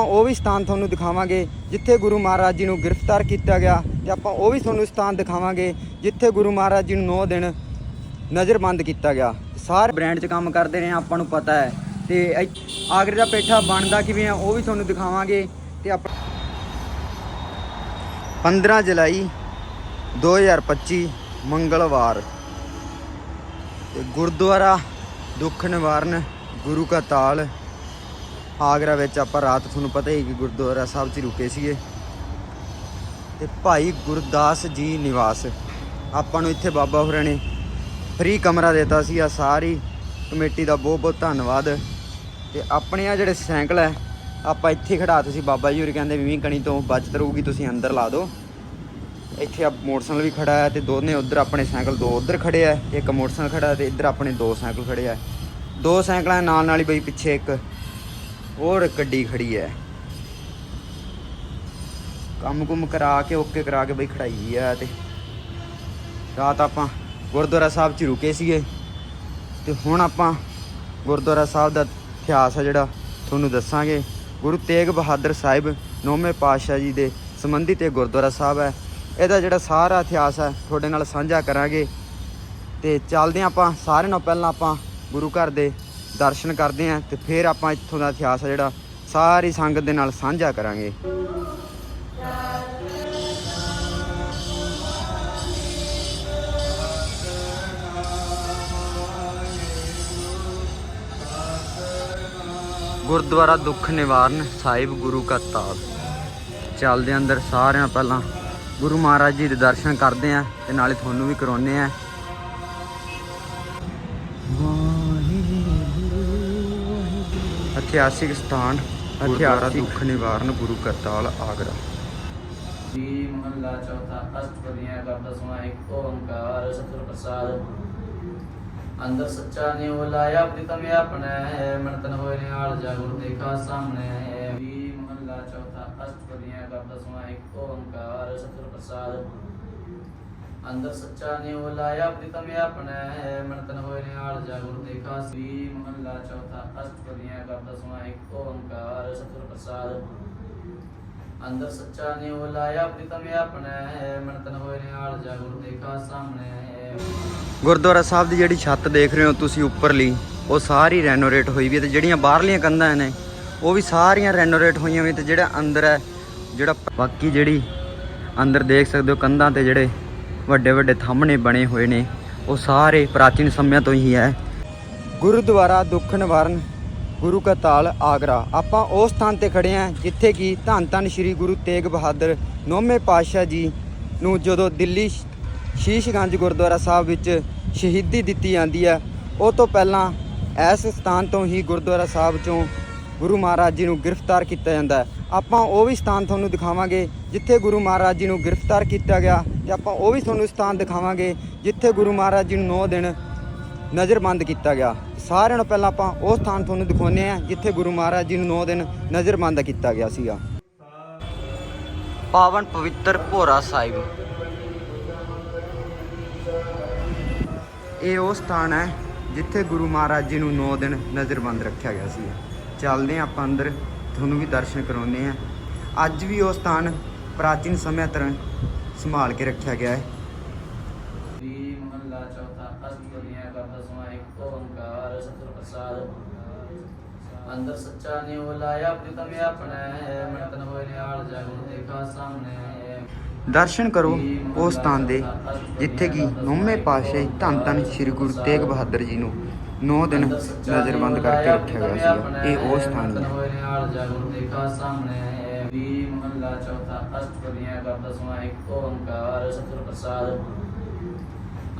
ਉਹ ਵੀ ਸਥਾਨ ਤੁਹਾਨੂੰ ਦਿਖਾਵਾਂਗੇ, ਜਿੱਥੇ ਗੁਰੂ ਮਹਾਰਾਜ ਜੀ ਨੂੰ ਗ੍ਰਿਫਤਾਰ ਕੀਤਾ ਗਿਆ ਤੇ ਆਪਾਂ ਉਹ ਵੀ ਤੁਹਾਨੂੰ ਸਥਾਨ ਦਿਖਾਵਾਂਗੇ, ਜਿੱਥੇ ਗੁਰੂ ਮਹਾਰਾਜ ਜੀ ਨੂੰ 9 ਦਿਨ ਨਜ਼ਰਬੰਦ ਕੀਤਾ ਗਿਆ। ਸਾਰੇ ਬ੍ਰਾਂਡ 'ਚ ਕੰਮ ਕਰਦੇ ਨੇ ਆਪਾਂ ਨੂੰ ਪਤਾ ਹੈ। ਤੇ ਆਗਰੇ ਦਾ ਪੇਠਾ ਬਣਦਾ ਕਿਵੇਂ ਆ, ਉਹ ਵੀ ਤੁਹਾਨੂੰ ਦਿਖਾਵਾਂਗੇ। ਤੇ ਆਪਾਂ 15 ਜੁਲਾਈ 2025 ਮੰਗਲਵਾਰ। ਤੇ ਗੁਰਦੁਆਰਾ ਦੁੱਖ ਨਿਵਾਰਨ ਗੁਰੂ ਕਾ ਤਾਲ ਆਗਰਾ ਵਿੱਚ ਆਪਾਂ ਰਾਤ ਤੁਹਾਨੂੰ ਪਤਾ ਹੀ ਕਿ ਗੁਰਦੁਆਰਾ ਸਾਹਿਬ 'ਚ ਰੁਕੇ ਸੀਗੇ। ਤੇ ਭਾਈ ਗੁਰਦਾਸ ਜੀ ਨਿਵਾਸ, ਆਪਾਂ ਨੂੰ ਇੱਥੇ ਬਾਬਾ ਹੋਰਾਂ ਨੇ ਫ੍ਰੀ ਕਮਰਾ ਦਿੱਤਾ ਸੀ। ਆ ਸਾਰੀ ਕਮੇਟੀ ਦਾ ਬਹੁਤ ਬਹੁਤ ਧੰਨਵਾਦ। ਤੇ ਆਪਣੇ ਆ ਜਿਹੜੇ ਸਾਈਕਲ ਹੈ, ਆਪਾਂ ਇੱਥੇ ਖੜਾਤੇ ਸੀ। ਬਾਬਾ ਜੀ ਹੋਰੀ ਕਹਿੰਦੇ ਵੀ ਮੀਂਹ ਕਣੀ ਤੋਂ ਬਚਤ ਰਹੂਗੀ, ਤੁਸੀਂ ਅੰਦਰ ਲਾ ਦਿਓ। ਇੱਥੇ ਆ ਮੋਟਰਸਾਈਕਲ ਵੀ ਖੜਾ ਹੈ ਤੇ ਦੋਨੇ ਉਧਰ ਆਪਣੇ ਸਾਈਕਲ, ਦੋ ਉਧਰ ਖੜੇ ਆ ਇੱਕ ਮੋਟਰਸਾਈਕਲ ਖੜਾ ਤੇ ਇੱਧਰ ਆਪਣੇ ਦੋ ਸਾਈਕਲ ਖੜੇ ਆ ਦੋ ਸਾਈਕਲਾਂ ਨਾਲ ਨਾਲ ਹੀ ਬਈ ਪਿੱਛੇ ਇੱਕ ਹੋਰ ਗੱਡੀ ਖੜੀ ਹੈ ਕੰਮ ਕੁਮ ਕਰਾ ਕੇ, ਓਕੇ ਕਰਾ ਕੇ ਬਈ ਖੜਾਈ ਆ ਤੇ। ਰਾਤ ਆਪਾਂ ਗੁਰਦੁਆਰਾ ਸਾਹਿਬ 'ਚ ਰੁਕੇ ਸੀਗੇ। ਤੇ ਹੁਣ ਆਪਾਂ ਗੁਰਦੁਆਰਾ ਸਾਹਿਬ ਦਾ ਇਤਿਹਾਸ ਆ ਜਿਹੜਾ ਤੁਹਾਨੂੰ ਦੱਸਾਂਗੇ। ਗੁਰੂ ਤੇਗ ਬਹਾਦਰ ਸਾਹਿਬ ਨੌਵੇਂ ਪਾਤਸ਼ਾਹ ਜੀ ਦੇ ਸੰਬੰਧਿਤ ਇਹ ਗੁਰਦੁਆਰਾ ਸਾਹਿਬ ਹੈ ਇਹਦਾ ਜਿਹੜਾ ਸਾਰਾ ਇਤਿਹਾਸ ਹੈ ਤੁਹਾਡੇ ਨਾਲ ਸਾਂਝਾ ਕਰਾਂਗੇ। ਤੇ ਚੱਲਦੇ ਹਾਂ ਆਪਾਂ, ਸਾਰਿਆਂ ਨਾਲੋਂ ਪਹਿਲਾਂ ਆਪਾਂ ਗੁਰੂ ਘਰ ਦੇ ਦਰਸ਼ਨ ਕਰਦੇ ਹਾਂ ਤੇ ਫਿਰ ਆਪਾਂ ਇੱਥੋਂ ਦਾ ਇਤਿਹਾਸ ਆ ਜਿਹੜਾ ਸਾਰੀ ਸੰਗਤ ਦੇ ਨਾਲ ਸਾਂਝਾ ਕਰਾਂਗੇ। ਗੁਰਦੁਆਰਾ ਦੁੱਖ ਨਿਵਾਰਨ ਸਾਹਿਬ ਗੁਰੂ ਕਾ ਤਾਲ। ਚੱਲਦੇ ਅੰਦਰ ਸਾਰਿਆਂ ਪਹਿਲਾਂ ਗੁਰੂ ਮਹਾਰਾਜ ਜੀ ਦੇ ਦਰਸ਼ਨ ਕਰਦੇ ਆਂ ਤੇ ਨਾਲੇ ਤੁਹਾਨੂੰ ਵੀ ਕਰਾਉਨੇ ਆ ਇਤਿਹਾਸਿਕ ਸਥਾਨ ਗੁਰਦੁਆਰਾ ਦੁੱਖ ਨਿਵਾਰਨ ਗੁਰੂ ਕਾ ਤਾਲ ਆਗਰਾ ਜੀ ਮਹੱਲਾ ਚੌਥਾ ਅਸ਼ਟਪਦੀਆਂ ਦਾ ਦਸਵਾਂ ਇੱਕ ਓੰਕਾਰ ਸਤਿਗੁਰ ਪ੍ਰਸਾਦ। ਅੰਦਰ ਸੱਚਾ ਨਿਉ ਲਾਇਆ ਪ੍ਰੀਤਮ ਆਪਣਾ ਹੈ ਮਨਤਨ ਹੋਏ ਨਿਹਾਲ ਜਾਗੁਰ ਦੇਖਾ ਸਾਹਮਣੇ ਹੈ। ਜੀ ਮਹੱਲਾ ਚੌਥਾ ਅਸ਼ਟਪਦੀਆਂ ਦਾ ਦਸਵਾਂ ਇੱਕ ਓੰਕਾਰ ਸਤਿਗੁਰ ਪ੍ਰਸਾਦ। ਅੰਦਰ ਸੱਚਾ ਨਿਉ ਲਾਇਆ, ਪ੍ਰੀਤਮ ਆਪਣਾ ਹੈ, ਮਨਤਨ ਹੋਏ ਨਿਹਾਲ ਜਾਗੁਰ ਦੇਖਾ ਸੀ। ਮਹੱਲਾ ਚੌਥਾ ਅਸ਼ਟਪਦੀਆਂ ਦਾ ਦਸਵਾਂ ਇੱਕ ਓੰਕਾਰ, ਸਤਿਗੁਰ ਪ੍ਰਸਾਦ। ਅੰਦਰ ਸੱਚਾ ਨਿਉ ਲਾਇਆ, ਪ੍ਰੀਤਮ ਆਪਣਾ ਹੈ, ਮਨਤਨ ਹੋਏ ਨਿਹਾਲ ਜਾਗੁਰ ਦੇਖਾ, ਸਾਹਮਣੇ ਹੈ। ਗੁਰਦੁਆਰਾ ਸਾਹਿਬ ਦੀ ਜਿਹੜੀ ਛੱਤ ਦੇਖ ਰਹੇ ਹੋ ਤੁਸੀਂ ਉੱਪਰਲੀ, ਉਹ ਸਾਰੀ ਰੈਨੋਰੇਟ ਹੋਈ ਵੀ ਹੈ ਤੇ ਜਿਹੜੀਆਂ ਬਾਹਰਲੀਆਂ ਕੰਧਾਂ ਨੇ, ਉਹ ਵੀ ਸਾਰੀਆਂ ਰੈਨੋਰੇਟ ਹੋਈਆਂ ਵੀ ਤੇ ਜਿਹੜਾ ਅੰਦਰ ਹੈ, ਜਿਹੜਾ ਬਾਕੀ ਜਿਹੜੀ ਅੰਦਰ ਦੇਖ ਸਕਦੇ ਹੋ ਕੰਧਾਂ ਤੇ ਜਿਹੜੇ ਵੱਡੇ ਵੱਡੇ ਥੰਮਣੇ ਬਣੇ ਹੋਏ ਨੇ। ਉਹ ਸਾਰੇ ਪ੍ਰਾਚੀਨ ਸਮਿਆਂ ਤੋਂ ਹੀ ਹੈ। ਗੁਰਦੁਆਰਾ ਦੁੱਖ ਨਿਵਾਰਨ ਗੁਰੂ ਕਾ ਤਾਲ ਆਗਰਾ। ਆਪਾਂ ਉਸ ਸਥਾਨ ਤੇ ਖੜੇ ਆਂ ਜਿੱਥੇ ਕਿ ਧੰਨ ਧੰਨ ਸ੍ਰੀ ਗੁਰੂ ਤੇਗ ਬਹਾਦਰ ਨੌਵੇਂ ਪਾਤਸ਼ਾਹ ਜੀ ਨੂੰ ਜਦੋਂ ਦਿੱਲੀ ਸ਼- ਸ਼ੀਸ਼ਗੰਜ ਗੁਰਦੁਆਰਾ ਸਾਹਿਬ ਵਿੱਚ ਸ਼ਹੀਦੀ ਦਿੱਤੀ ਜਾਂਦੀ ਹੈ, ਉਹ ਤੋਂ ਪਹਿਲਾਂ ਇਸ ਸਥਾਨ ਤੋਂ ਹੀ ਗੁਰਦੁਆਰਾ ਸਾਹਿਬ ਚੋਂ ਗੁਰੂ ਮਹਾਰਾਜ ਜੀ ਨੂੰ ਗ੍ਰਿਫਤਾਰ ਕੀਤਾ ਜਾਂਦਾ ਹੈ। ਆਪਾਂ ਉਹ ਵੀ ਸਥਾਨ ਤੁਹਾਨੂੰ ਦਿਖਾਵਾਂਗੇ ਜਿੱਥੇ ਗੁਰੂ ਮਹਾਰਾਜ ਜੀ ਨੂੰ ਗ੍ਰਿਫਤਾਰ ਕੀਤਾ ਗਿਆ ਤੇ ਆਪਾਂ ਉਹ ਵੀ ਤੁਹਾਨੂੰ ਸਥਾਨ ਦਿਖਾਵਾਂਗੇ ਜਿੱਥੇ ਗੁਰੂ ਮਹਾਰਾਜ ਜੀ ਨੂੰ 9 ਦਿਨ ਨਜ਼ਰਬੰਦ ਕੀਤਾ ਗਿਆ। ਸਾਰਿਆਂ ਨੂੰ ਪਹਿਲਾਂ ਆਪਾਂ ਉਹ ਸਥਾਨ ਤੁਹਾਨੂੰ ਦਿਖਾਉਂਦੇ ਆ ਜਿੱਥੇ ਗੁਰੂ ਮਹਾਰਾਜ ਜੀ ਨੂੰ 9 ਦਿਨ ਨਜ਼ਰਬੰਦ ਕੀਤਾ ਗਿਆ ਸੀਗਾ। ਪਾਵਨ ਪਵਿੱਤਰ ਭੋਰਾ ਸਾਹਿਬ। ਇਹ ਉਹ ਸਥਾਨ ਹੈ ਜਿੱਥੇ ਗੁਰੂ ਮਹਾਰਾਜ ਜੀ ਨੂੰ 9 ਦਿਨ ਨਜ਼ਰਬੰਦ ਰੱਖਿਆ ਗਿਆ ਸੀ ਚੱਲਦੇ ਆਪਾਂ ਅੰਦਰ ਤੁਹਾਨੂੰ ਵੀ ਦਰਸ਼ਨ ਕਰਾਉਂਦੇ ਆ ਅੱਜ ਵੀ ਉਹ ਸਥਾਨ ਪ੍ਰਾਚੀਨ ਸਮਿਆਂ ਤਰ੍ਹਾਂ ਸੰਭਾਲ ਕੇ ਰੱਖਿਆ ਗਿਆ ਹੈ। ਜੀ ਮਹੱਲਾ ਚੌਥਾ ਅਸ਼ਟਪਦੀਆਂ ਦਾ ਦਸਵਾਂ ਇੱਕ ਓੰਕਾਰ ਸਤਿਗੁਰ ਪ੍ਰਸਾਦ। ਅੰਦਰ ਸੱਚਾ ਨਿਉ ਲਾਇਆ ਪ੍ਰੀਤਮ ਆਪਣਾ ਹੈ ਮਨਤਨ ਹੋਏ ਨਿਹਾਲ ਜਾਗੁਰ ਦੇਖਾ ਸਾਹਮਣੇ। ਹੈ ਦਰਸ਼ਨ ਕਰੋ ਉਹ ਸਥਾਨ ਦੇ ਜਿੱਥੇ ਕਿ ਨੌਵੇਂ ਪਾਤਸ਼ਾਹ ਧੰਨ ਧੰਨ ਸ੍ਰੀ ਗੁਰੂ ਤੇਗ ਬਹਾਦਰ ਜੀ ਨੂੰ 9 ਦਿਨ ਨਜ਼ਰਬੰਦ ਕਰਕੇ ਰੱਖਿਆ ਗਿਆ ਸੀਗਾ। ਇਹ ਉਹ ਸਥਾਨ ਹੈ। ਜੀ ਮਹੱਲਾ ਚੌਥਾ ਅਸ਼ਟਪਦੀਆਂ ਦਾ ਦਸਵਾਂ ਇੱਕ ਓੰਕਾਰ ਸਤਿਗੁਰ ਪ੍ਰਸਾਦ।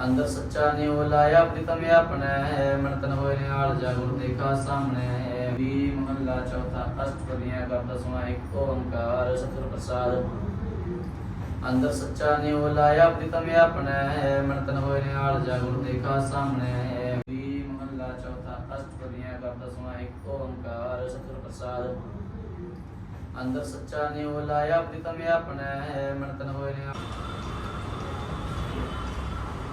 ਅੰਦਰ ਸੱਚਾ ਨਿਉ ਲਾਇਆ ਪ੍ਰੀਤਮ ਆਪਣਾ ਹੈ। ਮਨਤਨ ਹੋਏ ਨਿਹਾਲ ਜਾਗੁਰ ਦੇਖਾ ਸਾਹਮਣੇ ਹੈ। ਵੀ ਮਹੱਲਾ ਚੌਥਾ ਅਸ਼ਟਪਦੀਆਂ ਦਾ ਦਸਵਾਂ ਇੱਕ ਓੰਕਾਰ ਸਤਿਗੁਰ ਪ੍ਰਸਾਦ। ਅੰਦਰ ਸੱਚਾ ਨਿਉ ਲਾਇਆ ਪ੍ਰੀਤਮ ਆਪਣਾ ਹੈ। ਮਨਤਨ ਹੋਏ ਨਿਹਾਲ ਜਾਗੁਰ ਦੇਖਾ ਸਾਹਮਣੇ ਹੈ ਵੀ ਮਹੱਲਾ ਚੌਥਾ ਅਸ਼ਟਪਦੀਆਂ ਦਾ ਦਸਵਾਂ ਇੱਕ ਓੰਕਾਰ ਪ੍ਰਸਾਦ। ਅੰਦਰ ਸੱਚਾ ਨਿਉ ਲਾਇਆ, ਪ੍ਰੀਤਮ ਆਪਣਾ ਹੈ ਮਨਤਨ ਹੋਏ ਨਿਹਾਲ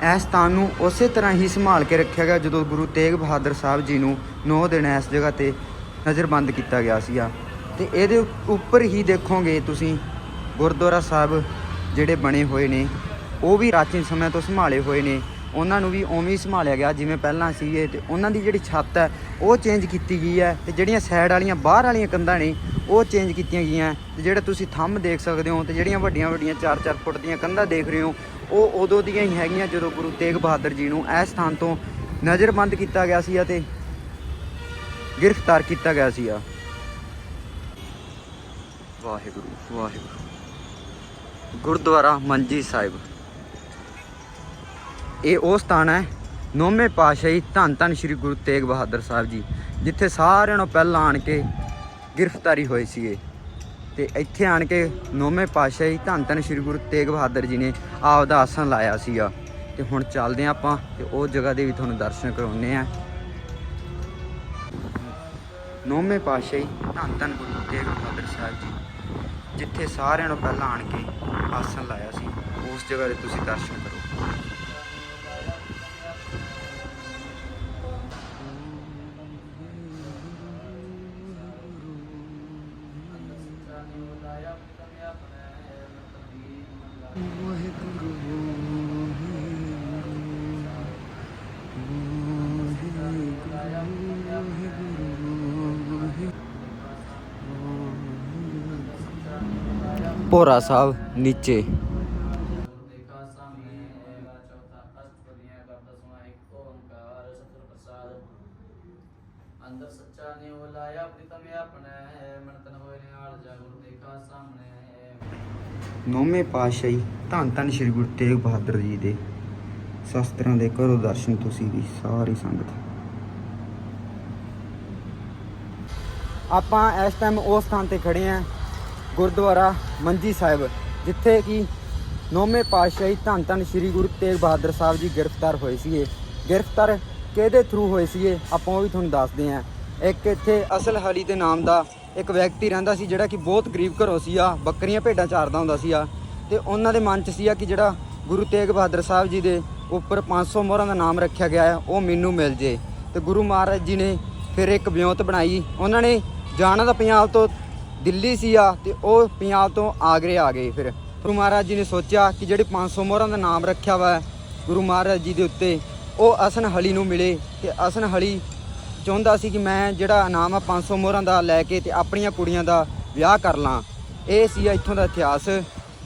ਇਸ ਸਥਾਨ ਨੂੰ ਉਸੇ ਤਰ੍ਹਾਂ ਹੀ ਸੰਭਾਲ ਕੇ ਰੱਖਿਆ ਗਿਆ ਜਦੋਂ ਗੁਰੂ ਤੇਗ ਬਹਾਦਰ ਸਾਹਿਬ ਜੀ ਨੂੰ 9 ਦਿਨ ਇਸ ਜਗ੍ਹਾ ਤੇ ਨਜ਼ਰਬੰਦ ਕੀਤਾ ਗਿਆ ਸੀਗਾ। ਤੇ ਇਹਦੇ ਉੱਪਰ ਹੀ ਦੇਖੋਗੇ ਤੁਸੀਂ ਗੁਰਦੁਆਰਾ ਸਾਹਿਬ ਜਿਹੜੇ ਬਣੇ ਹੋਏ ਨੇ, ਉਹ ਵੀ ਪ੍ਰਾਚੀਨ ਸਮੇਂ ਤੋਂ ਸੰਭਾਲੇ ਹੋਏ ਨੇ। ਉਹਨਾਂ ਨੂੰ ਵੀ ਉਵੇਂ ਹੀ ਸੰਭਾਲਿਆ ਗਿਆ ਜਿਵੇਂ ਪਹਿਲਾਂ ਸੀਗੇ ਤੇ ਉਹਨਾਂ ਦੀ ਜਿਹੜੀ ਛੱਤ ਹੈ, ਉਹ ਚੇਂਜ ਕੀਤੀ ਗਈ ਹੈ ਤੇ ਜਿਹੜੀਆਂ ਸਾਈਡ ਵਾਲੀਆਂ, ਬਾਹਰ ਵਾਲੀਆਂ ਕੰਧਾਂ ਨੇ, ਉਹ ਚੇਂਜ ਕੀਤੀਆਂ ਗਈਆਂ ਤੇ ਜਿਹੜਾ ਤੁਸੀਂ ਥੰਮ ਦੇਖ ਸਕਦੇ ਹੋ ਤੇ ਜਿਹੜੀਆਂ ਵੱਡੀਆਂ ਵੱਡੀਆਂ 4-4 ਫੁੱਟ ਦੀਆਂ ਕੰਧਾਂ ਦੇਖ ਰਹੇ ਹੋ, ਉਹ ਉਦੋਂ ਦੀਆਂ ਹੀ ਹੈਗੀਆਂ ਜਦੋਂ ਗੁਰੂ ਤੇਗ ਬਹਾਦਰ ਜੀ ਨੂੰ ਇਸ ਸਥਾਨ ਤੋਂ ਨਜ਼ਰਬੰਦ ਕੀਤਾ ਗਿਆ ਸੀ ਅਤੇ ਗ੍ਰਿਫਤਾਰ ਕੀਤਾ ਗਿਆ ਸੀ ਆ ਵਾਹਿਗੁਰੂ ਵਾਹਿਗੁਰੂ। ਗੁਰਦੁਆਰਾ ਮੰਜੀ ਸਾਹਿਬ। ਇਹ ਉਹ ਸਥਾਨ ਹੈ, ਨੌਵੇਂ ਪਾਤਸ਼ਾਹੀ ਧੰਨ ਧੰਨ ਸ੍ਰੀ ਗੁਰੂ ਤੇਗ ਬਹਾਦਰ ਸਾਹਿਬ ਜੀ, ਜਿੱਥੇ ਸਾਰਿਆਂ ਨੂੰ ਪਹਿਲਾਂ ਆਣ ਕੇ ਗ੍ਰਿਫਤਾਰੀ ਹੋਈ ਸੀਗੇ। ਤੇ ਇੱਥੇ ਆਣ ਕੇ ਨੌਵੇਂ ਪਾਤਸ਼ਾਹੀ ਧੰਨ ਧੰਨ ਸ੍ਰੀ ਗੁਰੂ ਤੇਗ ਬਹਾਦਰ ਜੀ ਨੇ ਆਪ ਦਾ ਆਸਣ ਲਾਇਆ ਸੀਗਾ। ਤੇ ਹੁਣ ਚੱਲਦੇ ਹਾਂ ਆਪਾਂ ਤੇ ਉਹ ਜਗ੍ਹਾ ਦੇ ਵੀ ਤੁਹਾਨੂੰ ਦਰਸ਼ਨ ਕਰਾਉਨੇ ਆ ਨੌਵੇਂ ਪਾਤਸ਼ਾਹੀ ਧੰਨ ਧੰਨ ਗੁਰੂ ਤੇਗ ਬਹਾਦਰ ਸਾਹਿਬ ਜੀ, ਜਿੱਥੇ ਸਾਰਿਆਂ ਨੂੰ ਪਹਿਲਾਂ ਆਣ ਕੇ ਆਸਣ ਲਾਇਆ ਸੀ, ਉਸ ਜਗ੍ਹਾ ਦੇ ਤੁਸੀਂ ਦਰਸ਼ਨ ਕਰੋ। ਭੋਰਾ ਸਾਹਿਬ ਨੀਚੇ। ਅੰਦਰ ਸੱਚਾ ਨਿਉ ਲਾਇਆ ਆਪਣੀ ਤਮੇ ਆਪਣੇ ਮਨਤਨ ਹੋਏ ਨੇ ਆਲ ਜਾਗੁਰ ਦੇਖਾ ਸਾਹਮਣੇ। ਨੌਵੇਂ ਪਾਤਸ਼ਾਹੀ ਧੰਨ ਧੰਨ ਸ੍ਰੀ ਗੁਰੂ ਤੇਗ ਬਹਾਦਰ ਜੀ ਦੇ ਸ਼ਸਤਰਾਂ ਦੇ ਕਰੋ ਦਰਸ਼ਨ ਤੁਸੀਂ ਵੀ ਸਾਰੀ ਸੰਗਤ। ਆਪਾਂ ਇਸ ਟਾਈਮ ਉਸ ਸਥਾਨ ਤੇ ਖੜੇ ਆਂ ਗੁਰਦੁਆਰਾ ਮੰਜੀ ਸਾਹਿਬ, ਜਿੱਥੇ ਕਿ ਨੌਵੇਂ ਪਾਤਸ਼ਾਹੀ ਧੰਨ ਧੰਨ ਸ੍ਰੀ ਗੁਰੂ ਤੇਗ ਬਹਾਦਰ ਸਾਹਿਬ ਜੀ ਗ੍ਰਿਫਤਾਰ ਹੋਏ ਸੀਗੇ। ਗ੍ਰਿਫਤਾਰ ਕਿਹਦੇ ਥਰੂ ਹੋਏ ਸੀਗੇ, ਆਪਾਂ ਉਹ ਵੀ ਤੁਹਾਨੂੰ ਦੱਸਦੇ ਆਂ ਇੱਕ ਇੱਥੇ ਅਸਲ ਹਲੀ ਦੇ ਨਾਮ ਦਾ ਇੱਕ ਵਿਅਕਤੀ ਰਹਿੰਦਾ ਸੀ, ਜਿਹੜਾ ਕਿ ਬਹੁਤ ਗਰੀਬ ਘਰੋਂ ਸੀ, ਆ ਬੱਕਰੀਆਂ ਭੇਡਾਂ ਚਾਰਦਾ ਹੁੰਦਾ ਸੀ, ਆ। ਤੇ ਉਹਨਾਂ ਦੇ ਮਨ 'ਚ ਸੀ, ਆ ਕਿ ਜਿਹੜਾ ਗੁਰੂ ਤੇਗ ਬਹਾਦਰ ਸਾਹਿਬ ਜੀ ਦੇ ਉੱਪਰ 500 ਮੋਹਰਾਂ ਦਾ ਨਾਮ ਰੱਖਿਆ ਗਿਆ ਹੈ ਉਹ ਮੈਨੂੰ ਮਿਲ ਜੇ। ਤੇ ਗੁਰੂ ਮਹਾਰਾਜ ਜੀ ਨੇ ਫਿਰ ਇੱਕ ਬਿਉਂਤ ਬਣਾਈ। ਉਹਨਾਂ ਨੇ ਜਾਣਾ ਤਾਂ ਪੰਜਾਬ ਤੋਂ ਦਿੱਲੀ ਸੀ ਆ ਤੇ ਉਹ ਪੰਜਾਬ ਤੋਂ ਆਗਰੇ ਆ ਗਏ ਫਿਰ। ਗੁਰੂ ਮਹਾਰਾਜ ਜੀ ਨੇ ਸੋਚਿਆ ਕਿ ਜਿਹੜੇ 500 ਮੋਹਰਾਂ ਦਾ ਨਾਮ ਰੱਖਿਆ ਵਾ ਗੁਰੂ ਮਹਾਰਾਜ ਜੀ ਦੇ ਉੱਤੇ, ਉਹ ਅਸਨ ਹਲੀ ਨੂੰ ਮਿਲੇ ਤੇ ਅਸਨ ਹਲੀ ਚਾਹੁੰਦਾ ਸੀ ਕਿ ਮੈਂ ਜਿਹੜਾ ਇਨਾਮ ਆ 500 ਮੋਹਰਾਂ ਦਾ ਲੈ ਕੇ ਤੇ ਆਪਣੀਆਂ ਕੁੜੀਆਂ ਦਾ ਵਿਆਹ ਕਰ ਲਾਂ। ਇਹ ਸੀ ਇੱਥੋਂ ਦਾ ਇਤਿਹਾਸ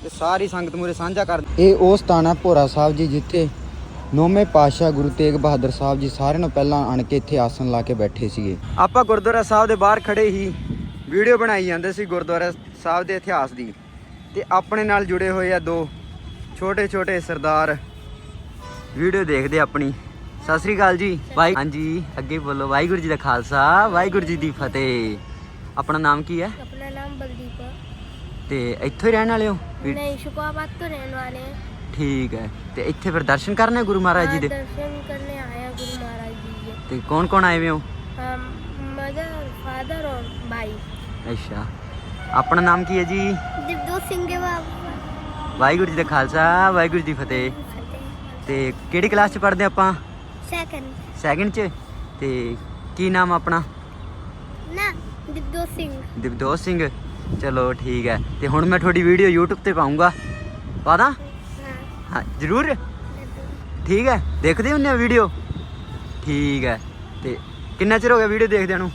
ਤੇ ਸਾਰੀ ਸੰਗਤ ਮੂਰੇ ਸਾਂਝਾ ਕਰ ਇਹ ਉਹ ਸਥਾਨ ਆ ਭੋਰਾ ਸਾਹਿਬ ਜੀ ਜਿੱਥੇ ਨੌਵੇਂ ਪਾਤਸ਼ਾਹ ਗੁਰੂ ਤੇਗ ਬਹਾਦਰ ਸਾਹਿਬ ਜੀ ਸਾਰਿਆਂ ਨੂੰ ਪਹਿਲਾਂ ਆਣ ਕੇ ਇੱਥੇ ਆਸਨ ਲਾ ਕੇ ਬੈਠੇ ਸੀਗੇ। ਆਪਾਂ ਗੁਰਦੁਆਰਾ ਸਾਹਿਬ ਦੇ ਬਾਹਰ ਖੜੇ ਹੀ ਵੀਡੀਓ ਬਣਾਈ ਜਾਂਦੇ ਸੀ ਗੁਰਦੁਆਰਾ ਸਾਹਿਬ ਦੇ ਇਤਿਹਾਸ ਦੀ ਤੇ ਆਪਣੇ ਨਾਲ ਜੁੜੇ ਹੋਏ ਆ ਦੋ ਛੋਟੇ ਛੋਟੇ ਸਰਦਾਰ ਵੀਡੀਓ ਦੇਖਦੇ ਆਪਣੀ ਸਤਿ ਸ੍ਰੀ ਅਕਾਲ ਜੀ ਵਾਹਿ ਹਾਂਜੀ ਅੱਗੇ ਬੋਲੋ ਵਾਹਿਗੁਰੂ ਜੀ ਦਾ ਖਾਲਸਾ ਵਾਹਿਗੁਰੂ ਜੀ ਦੀ ਫਤਿਹ ਆਪਣਾ ਨਾਮ ਕੀ ਹੈ अपना नाम बलदीप है ਤੇ ਇੱਥੋਂ ਹੀ ਰਹਿਣ ਵਾਲੇ ਹੋ ਵੀ- नहीं शुक्राबाद तो रहने वाले हैं ਠੀਕ ਹੈ ਤੇ ਇੱਥੇ ਫਿਰ ਦਰਸ਼ਨ ਕਰਨੇ ਗੁਰੂ ਮਹਾਰਾਜ ਜੀ हाँ, ਦੇ दर्शन करने आए हैं गुरु महाराज जी के ਤੇ ਕੌਣ ਕੌਣ ਆਏ ਹੋਏ ਹੋ हम मदर फादर और भाई ਅੱਛਾ। ਆਪਣਾ ਨਾਮ ਕੀ ਹੈ ਜੀ? ਦਿਵਜੋਤ ਸਿੰਘ ਬਾਬਾ। ਵਾਹਿਗੁਰੂ ਜੀ ਦਾ ਖਾਲਸਾ ਵਾਹਿਗੁਰੂ ਜੀ ਫਤਿਹ। ਤੇ ਕਿਹੜੀ ਕਲਾਸ ਚ ਪੜ੍ਹਦੇ ਆਪਾਂ? ਸੈਕੰਡ ਸੈਕਿੰਡ ਚ। ਤੇ ਕੀ ਨਾਮ ਆਪਣਾ? ਨਾ ਦਿਵਜੋਤ ਸਿੰਘ। ਦਿਵਦੋਸ ਸਿੰਘ। ਚਲੋ ਠੀਕ ਹੈ। ਤੇ ਹੁਣ ਮੈਂ ਤੁਹਾਡੀ ਵੀਡੀਓ YouTube ਤੇ ਪਾਉਂਗਾ। ਪਾਦਾ? ਹਾਂ। ਜ਼ਰੂਰ। ਠੀਕ ਹੈ। ਦੇਖਦੇ ਹੁੰਦੇ ਆ ਵੀਡੀਓ? ਠੀਕ ਹੈ। ਤੇ ਕਿੰਨਾ ਚਿਰ ਹੋ ਗਿਆ ਵੀਡੀਓ ਦੇਖਦਿਆਂ ਨੂੰ?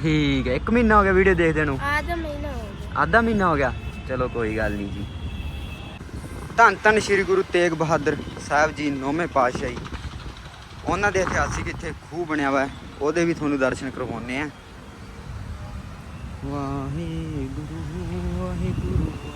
ਠੀਕ ਹੈ ਇੱਕ ਮਹੀਨਾ ਹੋ ਗਿਆ ਵੀਡੀਓ ਦੇਖਦੇ ਨੂੰ। ਆਧਾ ਮਹੀਨਾ ਹੋ ਗਿਆ। ਆਧਾ ਮਹੀਨਾ ਹੋ ਗਿਆ। ਚਲੋ ਕੋਈ ਗੱਲ ਨਹੀਂ ਜੀ। ਧੰਨ ਧੰਨ ਸ੍ਰੀ ਗੁਰੂ ਤੇਗ ਬਹਾਦਰ ਸਾਹਿਬ ਜੀ ਨੌਵੇਂ ਪਾਤਸ਼ਾਹੀ। ਉਹਨਾਂ ਦੇ ਇਤਿਹਾਸਿਕ ਇੱਥੇ ਖੂਹ ਬਣਿਆ ਹੋਇਆ ਉਹਦੇ ਵੀ ਤੁਹਾਨੂੰ ਦਰਸ਼ਨ ਕਰਵਾਉਣੇ ਆ ਵਾਹਿਗੁਰੂ ਵਾਹਿਗੁਰੂ।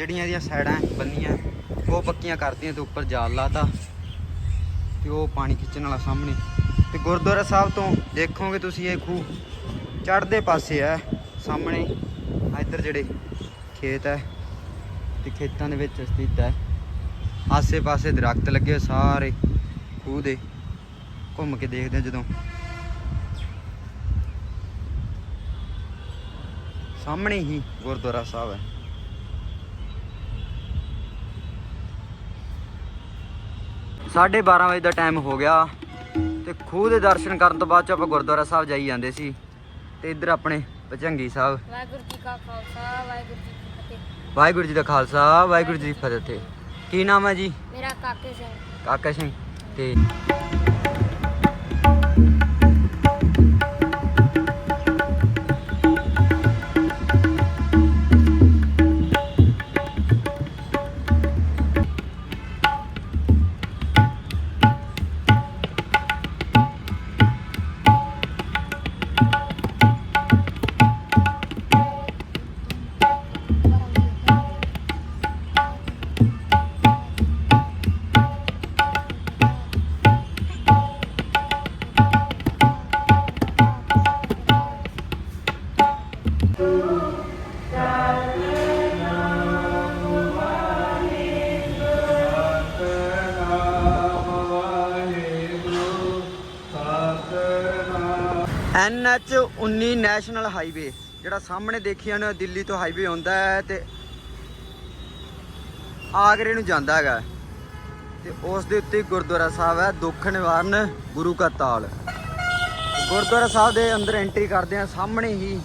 ਜਿਹੜੀਆਂ ਇਹਦੀਆਂ ਸਾਈਡਾਂ ਬੰਨੀਆਂ, ਉਹ ਪੱਕੀਆਂ ਕਰਤੀਆਂ ਤੇ ਉੱਪਰ ਜਾਲ ਲਾਤਾ ਤੇ ਉਹ ਪਾਣੀ ਖਿੱਚਣ ਵਾਲਾ ਸਾਹਮਣੇ। ਤੇ ਗੁਰਦੁਆਰਾ ਸਾਹਿਬ ਤੋਂ ਦੇਖੋਗੇ ਤੁਸੀਂ ਇਹ ਖੂਹ, ਚੜ੍ਹਦੇ ਪਾਸੇ ਹੈ ਸਾਹਮਣੇ ਇੱਧਰ ਜਿਹੜੇ ਖੇਤ ਹੈ ਤੇ ਖੇਤਾਂ ਦੇ ਵਿੱਚ ਸਥਿਤ ਹੈ ਆਸੇ-ਪਾਸੇ ਦਰਖਤ ਲੱਗੇ ਸਾਰੇ ਖੂਹ ਦੇ, ਘੁੰਮ ਕੇ ਦੇਖਦੇ ਆ ਜਦੋਂ। ਸਾਹਮਣੇ ਹੀ ਗੁਰਦੁਆਰਾ ਸਾਹਿਬ ਹੈ ਸਾਢੇ 12 ਵਜੇ ਦਾ ਟਾਈਮ ਹੋ ਗਿਆ ਤੇ ਖੂਹ ਦੇ ਦਰਸ਼ਨ ਕਰਨ ਤੋਂ ਬਾਅਦ ਚ ਆਪਾਂ ਗੁਰਦੁਆਰਾ ਸਾਹਿਬ ਜਾਈ ਜਾਂਦੇ ਸੀ ਤੇ ਇੱਧਰ ਆਪਣੇ ਭਜੰਗੀ ਸਾਹਿਬ। ਵਾਹਿਗੁਰੂ ਜੀ ਕਾ ਖਾਲਸਾ ਵਾਹਿਗੁਰੂ ਜੀ ਕੀ ਫਤਿਹ। ਵਾਹਿਗੁਰੂ ਜੀ ਦਾ ਖਾਲਸਾ ਵਾਹਿਗੁਰੂ ਜੀ ਦੀ ਫਤਿਹ ਕੀ ਨਾਮ ਹੈ ਜੀ? ਮੇਰਾ ਕਾਕੇ ਸਿੰਘ। ਕਾਕਾ ਸਿੰਘ ਤੇ 19 ਨੈਸ਼ਨਲ ਹਾਈਵੇ, ਜਿਹੜਾ ਸਾਹਮਣੇ ਦੇਖਿਆ ਨਾ ਦਿੱਲੀ ਤੋਂ ਹਾਈਵੇ ਆਉਂਦਾ ਹੈ ਤੇ ਆਗਰੇ ਨੂੰ ਜਾਂਦਾ ਹੈਗਾ। ਤੇ ਉਸ ਦੇ ਉੱਤੇ ਗੁਰਦੁਆਰਾ ਸਾਹਿਬ ਹੈ, ਦੁੱਖ ਨਿਵਾਰਨ ਗੁਰੂ ਕਾ ਤਾਲ। ਗੁਰਦੁਆਰਾ ਸਾਹਿਬ ਦੇ ਅੰਦਰ ਐਂਟਰੀ ਕਰਦੇ ਆ ਸਾਹਮਣੇ ਹੀ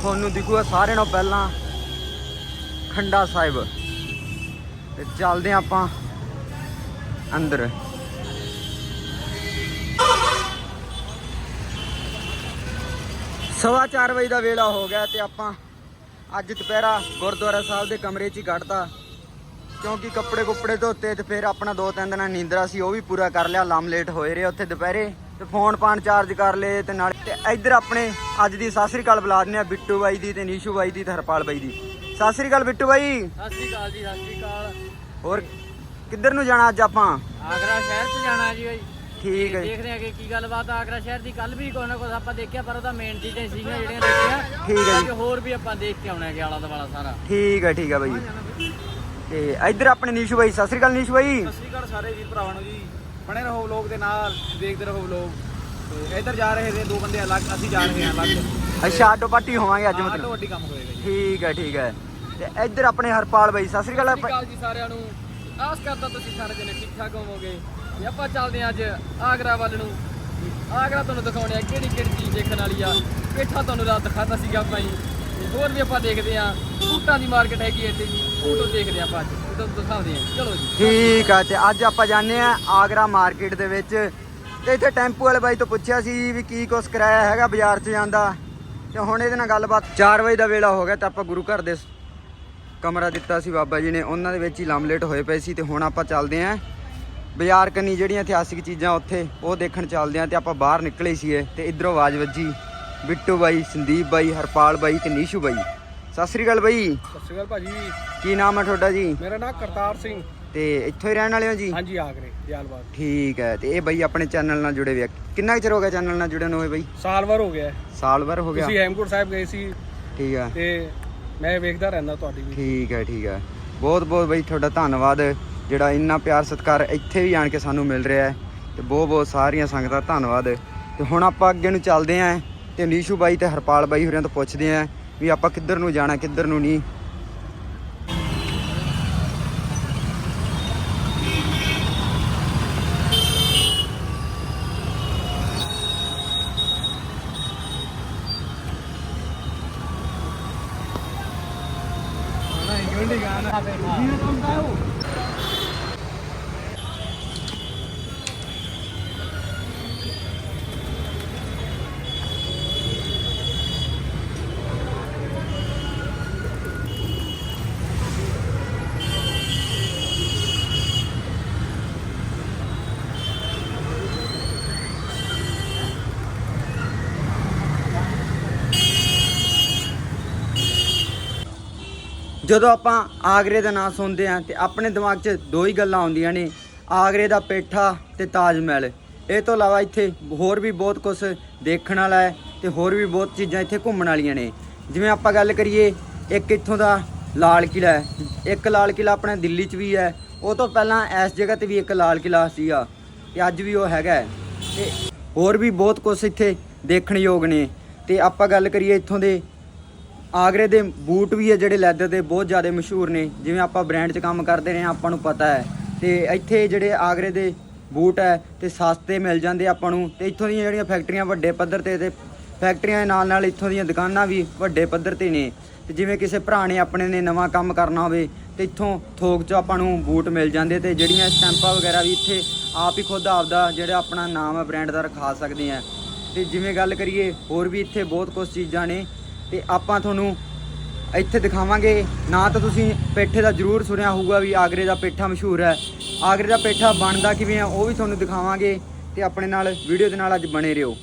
ਤੁਹਾਨੂੰ ਦਿਖੂਗਾ ਸਾਰਿਆਂ ਨਾਲੋਂ ਪਹਿਲਾਂ ਖੰਡਾ ਸਾਹਿਬ। ਤੇ ਚੱਲਦੇ ਹਾਂ ਆਪਾਂ ਅੰਦਰ। ਸਵਾ ਚਾਰ ਵਜੇ ਦਾ ਵੇਲਾ ਹੋ ਗਿਆ ਤੇ ਆਪਾਂ ਅੱਜ ਦੁਪਹਿਰਾ ਗੁਰਦੁਆਰਾ ਸਾਹਿਬ ਦੇ ਕਮਰੇ 'ਚ ਹੀ ਕੱਢਤਾ। ਕਿਉਂਕਿ ਕੱਪੜੇ ਕੁੱਪੜੇ ਧੋਤੇ ਤੇ ਫਿਰ ਆਪਣਾ ਦੋ ਤਿੰਨ ਦਿਨਾਂ ਨੀਂਦਰਾ ਸੀ ਉਹ ਵੀ ਪੂਰਾ ਕਰ ਲਿਆ ਲੰਮ ਲੇਟ ਹੋਏ ਰਹੇ ਉੱਥੇ ਦੁਪਹਿਰੇ। ਤੇ ਫੋਨ ਪਾਣ ਚਾਰਜ ਕਰ ਲਏ ਤੇ ਨਾਲ ਤੇ ਇੱਧਰ ਆਪਣੇ ਅੱਜ ਦੀ ਸਤਿ ਸ੍ਰੀ ਅਕਾਲ ਬੁਲਾ ਦਿੰਦੇ ਆ ਬਿੱਟੂ ਬਾਈ ਦੀ ਤੇ ਨੀਸ਼ੂ ਬਾਈ ਦੀ ਤੇ ਹਰਪਾਲ ਬਾਈ ਦੀ। ਸਤਿ ਸ੍ਰੀ ਅਕਾਲ ਬਿੱਟੂ ਬਾਈ। ਸਤਿ ਸ਼੍ਰੀ ਅਕਾਲ ਜੀ ਸਤਿ ਸ਼੍ਰੀ ਅਕਾਲ। ਹੋਰ ਕਿੱਧਰ ਨੂੰ ਜਾਣਾ ਅੱਜ ਆਪਾਂ? ਆਗਰਾ ਸ਼ਹਿਰ 'ਚ ਜਾਣਾ ਜੀ ਬਾਈ। ਠੀਕ ਹੈ ਜੀ। ਦੇਖਦੇ ਆ ਕਿ ਕੀ ਗੱਲਬਾਤ ਆ ਆਗਰਾ ਸ਼ਹਿਰ ਦੀ ਕੱਲ ਵੀ ਕੋਈ ਨਾ ਕੋਈ ਆਪਾਂ ਦੇਖਿਆ ਪਰ ਉਹਦਾ ਮੇਨ ਚੀਜ਼ਾਂ ਸੀਗੀਆਂ ਜਿਹੜੀਆਂ ਦੇਖੀਆਂ। ਠੀਕ ਹੈ ਜੀ। ਬਾਕੀ ਹੋਰ ਵੀ ਆਪਾਂ ਦੇਖ ਕੇ ਆਉਣਾ ਹੈ ਆਲਾ ਦੁਆਲਾ ਸਾਰਾ। ਠੀਕ ਹੈ ਠੀਕ ਹੈ ਬਾਈ ਤੇ ਇੱਧਰ ਆਪਣੇ ਨੀਸ਼ੂ ਬਾਈ ਸਤਿ ਸ੍ਰੀ ਅਕਾਲ ਨੀਸ਼ੂ ਬਾਈ। ਸਤਿ ਸ਼੍ਰੀ ਅਕਾਲ ਸਾਰੇ ਵੀਰ ਭਰਾਵਾਂ ਨੂੰ ਜੀ। ਬਣੇ ਰਹੋ ਵਲੋਗ ਦੇ ਨਾਲ ਦੇਖਦੇ ਰਹੋ ਵਲੋਗ ਤੇ ਇੱਧਰ ਜਾ ਰਹੇ ਨੇ ਦੋ ਬੰਦੇ ਅਲੱਗ ਅਸੀਂ ਜਾ ਰਹੇ ਹਾਂ ਅਲੱਗ। ਅੱਛਾ ਆਟੋ ਪਾਟੀ ਹੋਵਾਂਗੇ ਅੱਜ ਮਤਲਬ। ਵੱਡੀ ਕੰਮ ਹੋਏਗਾ ਜੀ। ਠੀਕ ਹੈ ਠੀਕ ਹੈ। ਤੇ ਇੱਧਰ ਆਪਣੇ ਹਰਪਾਲ ਬਾਈ ਸਤਿ ਸ੍ਰੀ ਅਕਾਲ ਸਤਿ ਸ਼੍ਰੀ ਅਕਾਲ ਜੀ ਸਾਰਿਆਂ ਨੂੰ। ਆਸ ਕਰਦਾ ਤੁਸੀਂ ਸਾਰੇ ਜਣੇ ਠੀਕ ਠਾਕ ਹੋਵੋਗੇ। ਤੇ ਆਪਾਂ ਚੱਲਦੇ ਹਾਂ ਅੱਜ ਆਗਰਾ ਵੱਲ ਨੂੰ। ਆਗਰਾ ਤੁਹਾਨੂੰ ਦਿਖਾਉਣੇ ਆ ਕਿਹੜੀ ਕਿਹੜੀ ਚੀਜ਼ ਦੇਖਣ ਵਾਲੀ ਆ। ਪੇਠਾ ਤੁਹਾਨੂੰ ਰਾਤ ਦਿਖਾਤਾ ਸੀਗਾ ਆਪਾਂ ਜੀ। ਹੋਰ ਵੀ ਆਪਾਂ ਦੇਖਦੇ ਆ ਬੂਟਾਂ ਦੀ ਮਾਰਕੀਟ ਹੈਗੀ ਇੱਥੇ ਜੀ। ਬੂਟੋ ਦੇਖਦੇ ਆ ਆਪਾਂ ਅੱਜ। ਤੇ ਦਿਖਾਉਂਦੇ ਆ ਚਲੋ ਜੀ। ਠੀਕ ਆ ਤੇ ਅੱਜ ਆਪਾਂ ਜਾਂਦੇ ਆ ਆਗਰਾ ਮਾਰਕੀਟ ਦੇ ਵਿੱਚ। ਤੇ ਇੱਥੇ ਟੈਂਪੂ ਵਾਲੇ ਬਾਈ ਤੋਂ ਪੁੱਛਿਆ ਸੀ ਵੀ ਕੀ ਕੁਛ ਕਿਰਾਇਆ ਹੈਗਾ ਬਾਜ਼ਾਰ 'ਚ ਜਾਂਦਾ ਤੇ ਹੁਣ ਇਹਦੇ ਨਾਲ ਗੱਲਬਾਤ 4 ਵਜੇ ਦਾ ਵੇਲਾ ਹੋ ਗਿਆ ਤਾਂ ਆਪਾਂ ਗੁਰੂ ਘਰ ਦੇ ਕਮਰਾ ਦਿੱਤਾ ਸੀ ਬਾਬਾ ਜੀ ਨੇ। ਉਹਨਾਂ ਦੇ ਵਿੱਚ ਹੀ ਲੰਮਲੇਟ ਹੋਏ ਪਏ ਸੀ ਤੇ ਹੁਣ ਆਪਾਂ ਚੱਲਦੇ ਆਂ ਬਾਜ਼ਾਰ ਕੰਨੀ ਜਿਹੜੀਆਂ ਇਤਿਹਾਸਿਕ ਚੀਜ਼ਾਂ ਉੱਥੇ ਉਹ ਦੇਖਣ ਚੱਲਦੇ ਆਂ ਤੇ ਆਪਾਂ ਬਾਹਰ ਨਿਕਲੇ ਸੀਗੇ ਤੇ ਇਧਰੋਂ ਆਵਾਜ਼ ਵੱਜੀ। ਬਿੱਟੂ ਬਾਈ ਸੰਦੀਪ ਬਾਈ ਹਰਪਾਲ ਬਾਈ ਤੇ ਨੀਸ਼ੂ ਬਾਈ। ਸਤਿ ਸ੍ਰੀ ਅਕਾਲ ਬਾਈ। ਸਤਿ ਸ਼੍ਰੀ ਅਕਾਲ ਭਾਜੀ। ਕੀ ਨਾਮ ਹੈ ਤੁਹਾਡਾ ਜੀ? ਮੇਰਾ ਨਾਮ ਕਰਤਾਰ ਸਿੰਘ। ਤੇ ਇੱਥੋਂ ਹੀ ਰਹਿਣ ਵਾਲੇ ਹੋ ਜੀ? ਹਾਂਜੀ ਆਗਰੇ ਦਿਆਲਬਾਗ ਠੀਕ ਹੈ ਤੇ ਇਹ ਬਈ ਆਪਣੇ ਚੈਨਲ ਨਾਲ ਜੁੜੇ ਹੋਏ ਕਿੰਨਾ ਚਿਰ ਹੋ ਗਿਆ ਚੈਨਲ ਨਾਲ ਜੁੜੇ ਨੂੰ ਹੋਏ ਬਈ? ਸਾਲ ਭਰ ਹੋ ਗਿਆ। ਸਾਲ ਭਰ ਹੋ ਗਿਆ। ਤੁਸੀਂ ਹੈਮਕੁੰਟ ਸਾਹਿਬ ਗਏ ਸੀ। ਠੀਕ ਹੈ ਤੇ ਮੈਂ ਵੇਖਦਾ ਰਹਿੰਦਾ ਤੁਹਾਡੀ ਵੀ। ਠੀਕ ਹੈ ਠੀਕ ਹੈ। ਬਹੁਤ ਬਹੁਤ ਬਈ ਤੁਹਾਡਾ ਧੰਨਵਾਦ। ਜਿਹੜਾ ਇੰਨਾ ਪਿਆਰ ਸਤਿਕਾਰ ਇੱਥੇ ਵੀ ਆਣ ਕੇ ਸਾਨੂੰ ਮਿਲ ਰਿਹਾ ਹੈ ਤੇ ਬਹੁਤ ਬਹੁਤ ਸਾਰੀਆਂ ਸੰਗਤਾਂ ਧੰਨਵਾਦ। ਤੇ ਹੁਣ ਆਪਾਂ ਅੱਗੇ ਨੂੰ ਚੱਲਦੇ ਆਂ ਤੇ ਨੀਸ਼ੂ ਬਾਈ ਤੇ ਹਰਪਾਲ ਬਾਈ ਹੋਰਿਆਂ ਤੋਂ ਪੁੱਛਦੇ ਆਂ ਵੀ ਆਪਾਂ ਕਿੱਧਰ ਨੂੰ ਜਾਣਾ, ਕਿੱਧਰ ਨੂੰ ਨਹੀਂ। ਜਦੋਂ ਆਪਾਂ ਆਗਰੇ ਦਾ ਨਾਂ ਸੁਣਦੇ ਹਾਂ ਤੇ ਆਪਣੇ ਦਿਮਾਗ 'ਚ ਦੋ ਹੀ ਗੱਲਾਂ ਆਉਂਦੀਆਂ ਨੇ, ਆਗਰੇ ਦਾ ਪੇਠਾ ਤੇ ਤਾਜ ਮਹਿਲ। ਇਹ ਤੋਂ ਇਲਾਵਾ ਇੱਥੇ ਹੋਰ ਵੀ ਬਹੁਤ ਕੁਝ ਦੇਖਣ ਵਾਲਾ ਹੈ ਤੇ ਹੋਰ ਵੀ ਬਹੁਤ ਚੀਜ਼ਾਂ ਇੱਥੇ ਘੁੰਮਣ ਵਾਲੀਆਂ ਨੇ। ਜਿਵੇਂ ਆਪਾਂ ਗੱਲ ਕਰੀਏ, ਇੱਕ ਇੱਥੋਂ ਦਾ ਲਾਲ ਕਿਲਾ ਹੈ। ਇੱਕ ਲਾਲ ਕਿਲਾ ਆਪਣੇ ਦਿੱਲੀ 'ਚ ਵੀ ਹੈ। ਉਹ ਤੋਂ ਪਹਿਲਾਂ ਇਸ ਜਗ੍ਹਾ ਤੇ ਵੀ ਇੱਕ ਲਾਲ ਕਿਲਾ ਸੀਗਾ ਤੇ ਅੱਜ ਵੀ ਉਹ ਹੈਗਾ ਹੈ। ਤੇ ਹੋਰ ਵੀ ਬਹੁਤ ਕੁਝ ਇੱਥੇ ਦੇਖਣ ਯੋਗ ਨੇ। ਤੇ ਆਪਾਂ ਗੱਲ ਕਰੀਏ ਇੱਥੋਂ ਦੇ ਆਗਰੇ ਦੇ ਬੂਟ ਵੀ ਹੈ ਜਿਹੜੇ ਲੈਦਰ ਦੇ ਬਹੁਤ ਜ਼ਿਆਦਾ ਮਸ਼ਹੂਰ ਨੇ। ਜਿਵੇਂ ਆਪਾਂ ਬ੍ਰਾਂਡ 'ਚ ਕੰਮ ਕਰਦੇ ਰਹੇ ਹਾਂ, ਆਪਾਂ ਨੂੰ ਪਤਾ ਹੈ। ਤੇ ਇੱਥੇ ਜਿਹੜੇ ਆਗਰੇ ਦੇ ਬੂਟ ਹੈ ਤੇ ਸਸਤੇ ਮਿਲ ਜਾਂਦੇ ਆਪਾਂ ਨੂੰ। ਤੇ ਇੱਥੋਂ ਦੀਆਂ ਜਿਹੜੀਆਂ ਫੈਕਟਰੀਆਂ ਵੱਡੇ ਪੱਧਰ ਤੇ ਤੇ ਫੈਕਟਰੀਆਂ ਦੇ ਨਾਲ ਨਾਲ ਇੱਥੋਂ ਦੀਆਂ ਦੁਕਾਨਾਂ ਵੀ ਵੱਡੇ ਪੱਧਰ ਤੇ ਨੇ। ਤੇ ਜਿਵੇਂ ਕਿਸੇ ਭਰਾ ਨੇ ਆਪਣੇ ਨੇ ਨਵਾਂ ਕੰਮ ਕਰਨਾ ਹੋਵੇ, ਤੇ ਇੱਥੋਂ ਥੋਕ 'ਚ ਆਪਾਂ ਨੂੰ ਬੂਟ ਮਿਲ ਜਾਂਦੇ ਤੇ ਜਿਹੜੀਆਂ ਸਟੈਂਪਾਂ ਵਗੈਰਾ ਵੀ ਇੱਥੇ ਆਪ ਹੀ ਖੁਦ ਆਪਦਾ ਜਿਹੜਾ ਆਪਣਾ ਨਾਮ ਹੈ, ਬ੍ਰਾਂਡ ਦਾ ਰਖਾ ਸਕਦੇ ਆ। ਤੇ ਜਿਵੇਂ ਗੱਲ ਕਰੀਏ, ਹੋਰ ਵੀ ਇੱਥੇ ਬਹੁਤ ਕੁਝ ਚੀਜ਼ਾਂ ਨੇ। ਤੇ ਆਪਾਂ ਤੁਹਾਨੂੰ ਇੱਥੇ ਦਿਖਾਵਾਂਗੇ। ਨਾ ਤਾਂ ਤੁਸੀਂ ਪੇਠੇ ਦਾ ਜ਼ਰੂਰ ਸੁਣਿਆ ਹੋਊਗਾ ਵੀ ਆਗਰੇ ਦਾ ਪੇਠਾ ਮਸ਼ਹੂਰ ਹੈ। ਆਗਰੇ ਦਾ ਪੇਠਾ ਬਣਦਾ ਕਿਵੇਂ ਆ, ਉਹ ਵੀ ਤੁਹਾਨੂੰ ਦਿਖਾਵਾਂਗੇ ਤੇ ਆਪਣੇ ਨਾਲ ਵੀਡੀਓ ਦੇ ਨਾਲ ਅੱਜ ਬਣੇ ਰਹੋ।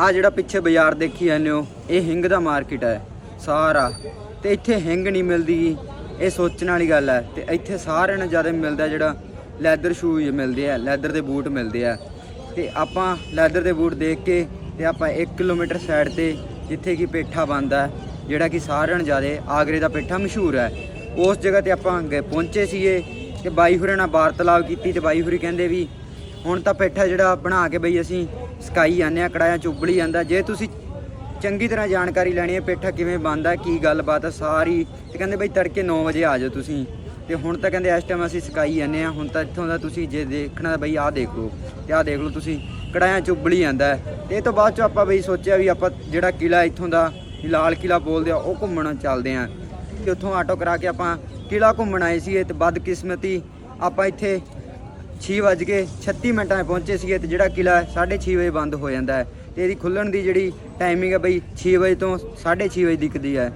ਆ ਜਿਹੜਾ ਪਿੱਛੇ ਬਾਜ਼ਾਰ ਦੇਖੀ ਜਾਂਦੇ ਹੋ, ਇਹ ਹਿੰਗ ਦਾ ਮਾਰਕੀਟ ਹੈ ਸਾਰਾ। ਤੇ ਇੱਥੇ ਹਿੰਗ ਨਹੀਂ ਮਿਲਦੀ, ਇਹ ਸੋਚਣ ਵਾਲੀ ਗੱਲ ਹੈ। ਤੇ ਇੱਥੇ ਸਾਰਿਆਂ ਨੂੰ ਜ਼ਿਆਦਾ ਮਿਲਦਾ ਜਿਹੜਾ ਲੈਦਰ ਸ਼ੂਜ਼ ਮਿਲਦੇ ਆ, ਲੈਦਰ ਦੇ ਬੂਟ ਮਿਲਦੇ ਆ। ਤੇ ਆਪਾਂ ਲੈਦਰ ਦੇ ਬੂਟ ਦੇਖ ਕੇ ਤੇ ਆਪਾਂ 1 ਕਿਲੋਮੀਟਰ ਸਾਈਡ ਤੇ ਜਿੱਥੇ ਕਿ ਪੇਠਾ ਬਣਦਾ ਜਿਹੜਾ ਕਿ ਸਾਰਿਆਂ ਨੂੰ ਜ਼ਿਆਦਾ ਆਗਰੇ ਦਾ ਪੇਠਾ ਮਸ਼ਹੂਰ ਹੈ। ਉਸ ਜਗ੍ਹਾ ਤੇ ਆਪਾਂ ਗਏ ਪਹੁੰਚੇ ਸੀਗੇ ਤੇ ਬਾਈ ਹੁਰੇ ਨਾਲ ਵਾਰਤਾਲਾਪ ਕੀਤੀ ਤੇ ਬਾਈ ਹੁਰੀ ਕਹਿੰਦੇ ਵੀ ਹੁਣ ਤਾਂ ਪੇਠਾ ਜਿਹੜਾ ਬਣਾ ਕੇ ਬਈ ਅਸੀਂ ਸਕਾਈ ਜਾਂਦੇ ਆ ਕੜਾਇਆ ਚ ਉਬਲੀ ਜਾਂਦਾ। ਜੇ ਤੁਸੀਂ ਚੰਗੀ ਤਰ੍ਹਾਂ ਜਾਣਕਾਰੀ ਲੈਣੀ ਹੈ ਪੇਠਾ ਕਿਵੇਂ ਬਣਦਾ ਕੀ ਗੱਲਬਾਤ ਹੈ ਸਾਰੀ, ਤੇ ਕਹਿੰਦੇ ਬਈ ਤੜਕੇ 9 ਵਜੇ ਆ ਜਾਓ ਤੁਸੀਂ। ਤੇ ਹੁਣ ਤਾਂ ਕਹਿੰਦੇ ਇਸ ਟਾਈਮ ਅਸੀਂ ਸਕਾਈ ਜਾਂਦੇ ਆ ਹੁਣ ਤਾਂ ਇੱਥੋਂ ਦਾ ਤੁਸੀਂ ਜੇ ਦੇਖਣਾ ਬਈ ਆਹ ਦੇਖ ਲਓ ਤੇ ਆਹ ਦੇਖ ਲਓ ਤੁਸੀਂ ਕੜਾਇਆ ਚ ਉਬਲੀ ਜਾਂਦਾ ਤੇ ਇਹ ਤੋਂ ਬਾਅਦ ਚ ਆਪਾਂ ਬਈ ਸੋਚਿਆ ਵੀ ਆਪਾਂ ਜਿਹੜਾ ਕਿਲਾ ਇੱਥੋਂ ਦਾ ਲਾਲ ਕਿਲਾ ਬੋਲਦੇ ਆ, ਉਹ ਘੁੰਮਣ ਚੱਲਦੇ ਆ। ਤੇ ਉੱਥੋਂ ਆਟੋ ਕਰਾ ਕੇ ਆਪਾਂ ਕਿਲਾ ਘੁੰਮਣ ਆਏ ਸੀ ਤੇ ਬਦਕਿਸਮਤੀ ਆਪਾਂ ਇੱਥੇ 6 ਵੱਜ ਕੇ 36 ਮਿੰਟਾਂ 'ਤੇ ਪਹੁੰਚੇ ਸੀਗੇ ਤੇ ਜਿਹੜਾ ਕਿਲਾ ਹੈ 6:30 ਵਜੇ ਬੰਦ ਹੋ ਜਾਂਦਾ ਹੈ ਤੇ ਇਹਦੀ ਖੁੱਲਣ ਦੀ ਜਿਹੜੀ ਟਾਈਮਿੰਗ ਹੈ ਬਈ 6 ਵਜੇ ਤੋਂ 6:30 ਵਜੇ ਦਿਖਦੀ ਹੈ।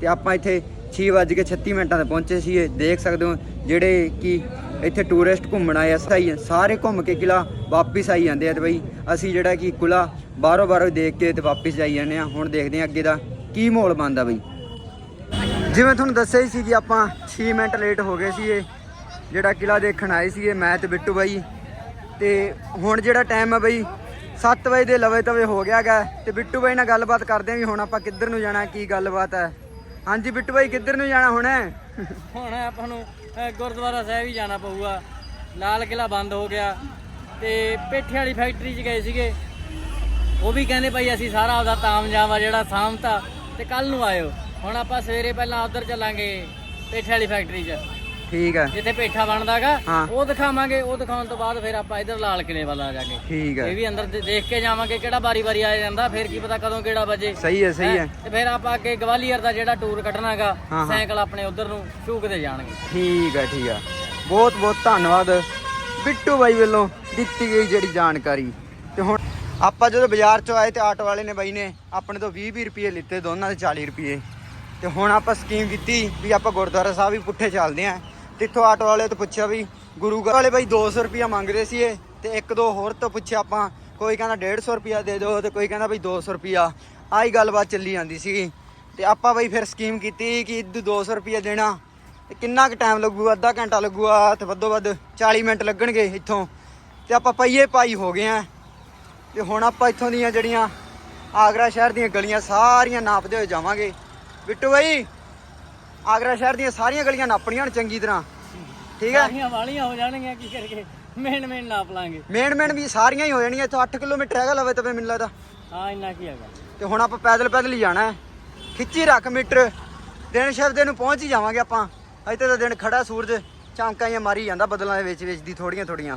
ਤੇ ਆਪਾਂ ਇੱਥੇ 6 ਵੱਜ ਕੇ 36 ਮਿੰਟਾਂ 'ਤੇ ਪਹੁੰਚੇ ਸੀਗੇ। ਦੇਖ ਸਕਦੇ ਹੋ ਜਿਹੜੇ ਕਿ ਇੱਥੇ ਟੂਰਿਸਟ ਘੁੰਮਣ ਆਏ ਆ ਸਾਰੇ ਘੁੰਮ ਕੇ ਕਿਲਾ ਵਾਪਿਸ ਆਈ ਜਾਂਦੇ ਆ ਤੇ ਬਈ ਅਸੀਂ ਜਿਹੜਾ ਕਿ ਕੁਲਾ ਬਾਹਰੋਂ ਬਾਹਰੋਂ ਦੇਖ ਕੇ ਤੇ ਵਾਪਿਸ ਜਾਈ ਜਾਂਦੇ ਆ। ਹੁਣ ਦੇਖਦੇ ਆ ਅੱਗੇ ਦਾ ਕੀ ਮਾਹੌਲ ਬਣਦਾ ਬਈ। ਜਿਵੇਂ ਤੁਹਾਨੂੰ ਦੱਸਿਆ ਹੀ ਸੀ ਕਿ ਆਪਾਂ 6 ਮਿੰਟ ਲੇਟ ਹੋ ਗਏ ਸੀ ਇਹ ਜਿਹੜਾ ਕਿਲਾ ਦੇਖਣ ਆਏ ਸੀਗੇ ਮੈਂ ਤੇ ਬਿੱਟੂ ਬਾਈ। ਤੇ ਹੁਣ ਜਿਹੜਾ ਟਾਈਮ ਆ ਬਈ 7 ਵਜੇ ਦੇ ਲਵੇ ਤਵੇ ਹੋ ਗਿਆ ਗਾ। ਤੇ ਬਿੱਟੂ ਬਾਈ ਨਾਲ ਗੱਲਬਾਤ ਕਰਦੇ ਆਂ ਵੀ ਹੁਣ ਆਪਾਂ ਕਿੱਧਰ ਨੂੰ ਜਾਣਾ, ਕੀ ਗੱਲਬਾਤ ਹੈ ਹਾਂਜੀ ਬਿੱਟੂ ਭਾਈ ਕਿੱਧਰ ਨੂੰ ਜਾਣਾ ਹੁਣ? ਹੁਣ ਆਪਾਂ ਨੂੰ ਅਹ, ਗੁਰਦੁਆਰਾ ਸਾਹਿਬ ਹੀ ਜਾਣਾ ਪਊਗਾ। ਲਾਲ ਕਿਲਾ ਬੰਦ ਹੋ ਗਿਆ ਤੇ ਪੇਠੇ ਵਾਲੀ ਫੈਕਟਰੀ 'ਚ ਗਏ ਸੀਗੇ। ਉਹ ਵੀ ਕਹਿੰਦੇ ਭਾਈ ਅਸੀਂ ਸਾਰਾ ਉਹਦਾ ਤਾਮਜਾਮ ਆ ਜਿਹੜਾ ਸਾਂਭਤਾ ਤੇ ਕੱਲ ਨੂੰ ਆਇਓ। ਹੁਣ ਆਪਾਂ ਸਵੇਰੇ ਪਹਿਲਾਂ ਉਧਰ ਚੱਲਾਂਗੇ ਪੇਠੇ ਵਾਲੀ ਫੈਕਟਰੀ 'ਚ। ਠੀਕ ਹੈ। ਜਿੱਥੇ ਪੇਠਾ ਬਣਦਾਗਾ ਹਾਂ। ਉਹ ਦਿਖਾਵਾਂਗੇ ਉਹ ਦਿਖਾਉਣ ਤੋਂ ਬਾਅਦ ਫਿਰ ਆਪਾਂ ਇਧਰ ਲਾਲ ਕਿਲੇ ਵੱਲ ਆ ਜਾਾਂਗੇ ਠੀਕ ਇਹ ਹੈ ਵੀ ਅੰਦਰ ਦੇ- ਦੇਖ ਕੇ ਜਾਵਾਂਗੇ ਕਿਹੜਾ ਬਾਰੀ ਬਾਰੀ ਆ ਜਾਂਦਾ ਫਿਰ ਕੀ ਪਤਾ ਕਦੋਂ ਕਿਹੜਾ ਵੱਜੇ। ਸਹੀ ਹੈ ਸਹੀ ਹੈ? ਹੈਂ? ਤੇ ਫਿਰ ਆਪਾਂ ਅੱਗੇ ਗਵਾਲੀਅਰ ਦਾ ਜਿਹੜਾ ਟੂਰ ਕੱਢਣਾਗਾ ਹਾਂ। ਸਾਈਕਲ ਆਪਣੇ ਉਧਰ ਨੂੰ ਝੂਕਦੇ ਜਾਣਗੇ। ਠੀਕ ਹੈ ਠੀਕ ਹੈ। ਬਹੁਤ ਬਹੁਤ ਧੰਨਵਾਦ ਬਿੱਟੂ ਬਾਈ ਵੱਲੋਂ ਦਿੱਤੀ ਗਈ ਜਿਹੜੀ ਜਾਣਕਾਰੀ। ਤੇ ਹੁਣ ਆਪਾਂ ਜਦੋਂ ਬਾਜ਼ਾਰ ਚੋਂ ਆਏ ਤੇ ਆਟੋ ਵਾਲੇ ਨੇ ਬਾਈ ਨੇ ਆਪਣੇ ਤੋਂ 20 20 ਰੁਪਏ ਲਿੱਤੇ ਦੋਨਾਂ ਦੇ 40 ਰੁਪਏ। ਤੇ ਹੁਣ ਆਪਾਂ ਸਕੀਮ ਕੀਤੀ ਵੀ ਆਪਾਂ ਗੁਰਦੁਆਰਾ ਸਾਹਿਬ ਵੀ ਪੁੱਠੇ ਚੱਲਦੇ ਆਂ ਤੇ ਇੱਥੋਂ ਆਟੋ ਵਾਲੇ ਤੋਂ ਪੁੱਛਿਆ ਵੀ ਗੁਰੂ ਘਰ ਵਾਲੇ ਬਾਈ 200 ਰੁਪਿਆ ਮੰਗਦੇ ਸੀ ਇਹ ਤੇ ਇੱਕ ਦੋ ਹੋਰ ਤੋਂ ਪੁੱਛਿਆ ਆਪਾਂ, ਕੋਈ ਕਹਿੰਦਾ 150 ਰੁਪਿਆ ਦੇ ਦਿਓ ਤੇ ਕੋਈ ਕਹਿੰਦਾ ਬਈ 200 ਰੁਪਿਆ ਆਹੀ ਗੱਲਬਾਤ ਚੱਲੀ ਜਾਂਦੀ ਸੀ ਤੇ ਆਪਾਂ ਬਈ ਫਿਰ ਸਕੀਮ ਕੀਤੀ ਕਿ ਇਦੋਂ 200 ਰੁਪਿਆ ਦੇਣਾ। ਤੇ ਕਿੰਨਾ ਕੁ ਟਾਈਮ ਲੱਗੂਗਾ? ਅੱਧਾ ਘੰਟਾ ਲੱਗੂਗਾ ਤੇ ਵੱਧੋ ਵੱਧ 40 ਮਿੰਟ ਲੱਗਣਗੇ ਇੱਥੋਂ। ਤੇ ਆਪਾਂ ਪਈਏ ਪਾਈ ਹੋ ਗਏ ਆ। ਤੇ ਹੁਣ ਆਪਾਂ ਇੱਥੋਂ ਦੀਆਂ ਜਿਹੜੀਆਂ ਆਗਰਾ ਸ਼ਹਿਰ ਦੀਆਂ ਗਲੀਆਂ ਸਾਰੀਆਂ ਨਾਪਦੇ ਹੋਏ ਜਾਵਾਂਗੇ। ਬਿੱਟੂ ਬਾਈ ਆਗਰਾ ਸ਼ਹਿਰ ਦੀਆਂ ਸਾਰੀਆਂ ਗਲੀਆਂ ਨਾਪਣੀਆਂ ਨੇ ਚੰਗੀ ਤਰ੍ਹਾਂ। ਠੀਕ ਹੈ? ਸਾਰੀਆਂ ਵਾਲੀਆਂ ਹੋ ਜਾਣਗੀਆਂ ਕੀ ਕਰਕੇ ਮੇਨ ਮੇਨ ਨਾਪ ਲਾਂਗੇ। ਮੇਨ ਮੇਨ ਵੀ ਸਾਰੀਆਂ ਹੀ ਹੋ ਜਾਣੀਆਂ ਇੱਥੋਂ 8 ਕਿਲੋਮੀਟਰ ਹੈਗਾ ਲਵੇ ਤਵੇ ਮੈਨੂੰ ਲੱਗਦਾ। ਹਾਂ ਇੰਨਾ ਕੀ ਹੈਗਾ। ਤੇ ਹੁਣ ਆਪਾਂ ਪੈਦਲ ਪੈਦਲ ਹੀ ਜਾਣਾ ਹੈ। ਖਿੱਚੀ ਰੱਖ ਮੀਟਰ। ਦਿਨ ਸ਼ਬਦੇ ਨੂੰ ਪਹੁੰਚ ਹੀ ਜਾਵਾਂਗੇ ਆਪਾਂ। ਇੱਥੇ ਤਾਂ ਦਿਨ ਖੜਾ ਸੂਰਜ ਚਮਕਾਂ ਜਿਹੀਆਂ ਮਾਰੀ ਜਾਂਦਾ ਬਦਲਾਂ ਦੇ ਵਿੱਚ ਵਿੱਚ ਦੀ ਥੋੜੀਆਂ ਥੋੜੀਆਂ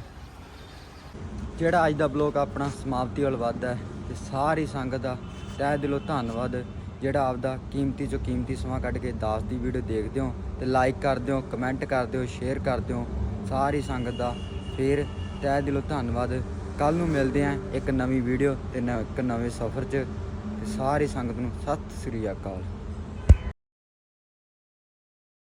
ਜਿਹੜਾ ਅੱਜ ਦਾ ਬਲੌਗ ਆਪਣਾ ਸਮਾਪਤੀ ਵੱਲ ਵੱਧਦਾ ਹੈ ਤੇ ਸਾਰੀ ਸੰਗਤ ਦਾ ਤਹਿ ਦਿਲੋਂ ਧੰਨਵਾਦ। ਜਿਹੜਾ ਆਪਦਾ ਕੀਮਤੀ ਚੋਂ ਕੀਮਤੀ ਸਮਾਂ ਕੱਢ ਕੇ ਦਾਸ ਦੀ ਵੀਡੀਓ ਦੇਖਦੇ ਹੋ ਤੇ ਲਾਈਕ ਕਰਦੇ ਹੋ ਕਮੈਂਟ ਕਰਦੇ ਹੋ ਸ਼ੇਅਰ ਕਰਦੇ ਹੋ, ਸਾਰੀ ਸੰਗਤ ਦਾ ਫੇਰ ਤਹਿ ਦਿਲੋਂ ਧੰਨਵਾਦ। ਕੱਲ ਨੂੰ ਮਿਲਦੇ ਆਂ ਇੱਕ ਨਵੀਂ ਵੀਡੀਓ ਤੇ ਨ- ਇੱਕ ਨਵੇਂ ਸਫ਼ਰ 'ਚ। ਤੇ ਸਾਰੀ ਸੰਗਤ ਨੂੰ ਸਤਿ ਸ੍ਰੀ ਅਕਾਲ।